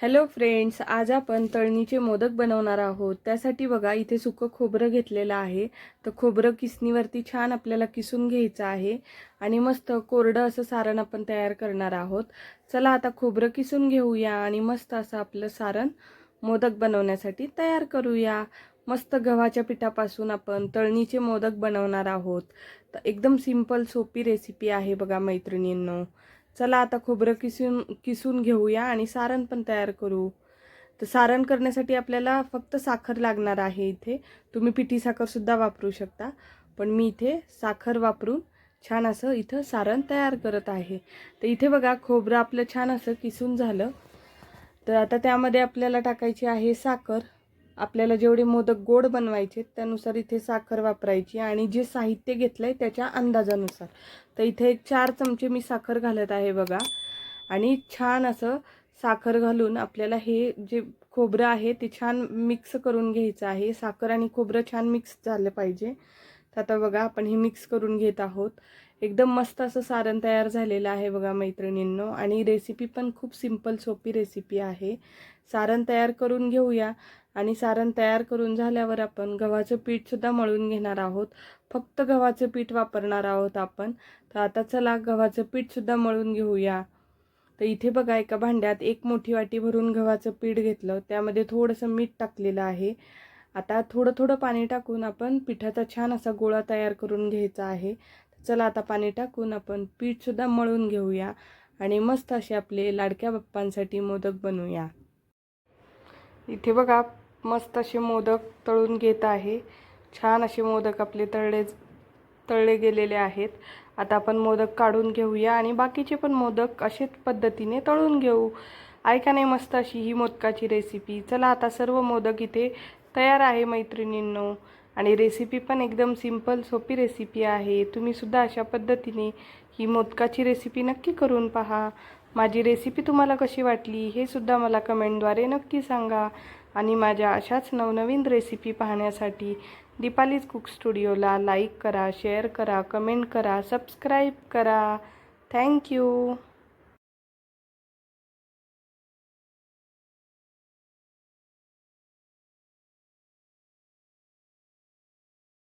Hello friends आज आपण तळणीचे मोदक बनवणार आहोत. त्यासाठी बघा इथे सुकं खोबरं घेतलेलं आहे. तर खोबरं किसणीवरती छान आपल्याला किसून घ्यायचं आहे. आणि मस्त कोरडं असं सारण आपण तयार करणार आहोत. चला आता खोबरं किसून घेऊया आणि मस्त असं आपलं सारण मोदक बनवण्यासाठी तयार करूया. मस्त गव्हाच्या पिठापासून आपण तळणीचे मोदक बनवणार आहोत. तर एकदम सिंपल सोपी रेसिपी आहे बघा मैत्रिणींनो. चला आता खोबरं किसून किसून घेऊया आणि सारण पण तयार करू. तर सारण करण्यासाठी आपल्याला फक्त साखर लागणार आहे इथे. तुम्ही पिठी साखरसुद्धा वापरू शकता. पण मी इथे साखर वापरून छान असं इथं सारण तयार करत आहे. तर इथे बघा खोबरं आपलं छान असं किसून झालं. तर आता त्यामध्ये आपल्याला टाकायची आहे साखर. आपल्याला जेवढे मोदक गोड बनवायचे त्यानुसार इथे साखर वापरायची आणि जे साहित्य घेतलं आहे त्याच्या अंदाजानुसार. तर इथे एक चार चमचे मी साखर घालत आहे बघा. आणि छान असं साखर घालून आपल्याला हे जे खोबरं आहे ते छान मिक्स करून घ्यायचं आहे. साखर आणि खोबरं छान मिक्स झालं पाहिजे. तर आता बघा आपण हे मिक्स करून घेत आहोत. एकदम मस्त असं सारण तयार झालेलं आहे बघा मैत्रिणींनो. आणि रेसिपी पण खूप सिंपल सोपी रेसिपी आहे. सारण तयार करून घेऊया. आणि सारण तयार करून झाल्यावर आपण गव्हाचं पीठसुद्धा मळून घेणार आहोत. फक्त गव्हाचं पीठ वापरणार आहोत आपण. तर आता चला गव्हाचं पीठसुद्धा मळून घेऊया. तर इथे बघा एका भांड्यात एक मोठी वाटी भरून गव्हाचं पीठ घेतलं. त्यामध्ये थोडंसं मीठ टाकलेलं आहे. आता थोडं थोडं पाणी टाकून आपण पिठाचा छान असा गोळा तयार करून घ्यायचा आहे. चला आता पाणी टाकून आपण पीठसुद्धा मळून घेऊया आणि मस्त असे आपले लाडक्या बाप्पांसाठी मोदक बनवूया. इथे बघा मस्त असे मोदक तळून घेत आहे. छान असे मोदक आपले तळले तळले गेलेले आहेत. आता आपण मोदक काढून घेऊया आणि बाकीचे पण मोदक असेच पद्धतीने तळून घेऊ. ऐका नाही मस्त अशी ही मोदकाची रेसिपी चला आता सर्व मोदक इथे तयार आहे मैत्रिणींनो. आणि रेसिपी पण एकदम सिंपल सोपी रेसिपी आहे. तुम्हीसुद्धा अशा पद्धतीने ही मोदकाची रेसिपी नक्की करून पहा. माझी रेसिपी तुम्हाला कशी वाटली हे सुद्धा मला कमेंटद्वारे नक्की सांगा. आणि माझ्या अशाच नवनवीन रेसिपी पाहण्यासाठी दीपालीज कुक स्टुडिओला लाईक करा शेअर करा कमेंट करा सबस्क्राईब करा. Thank you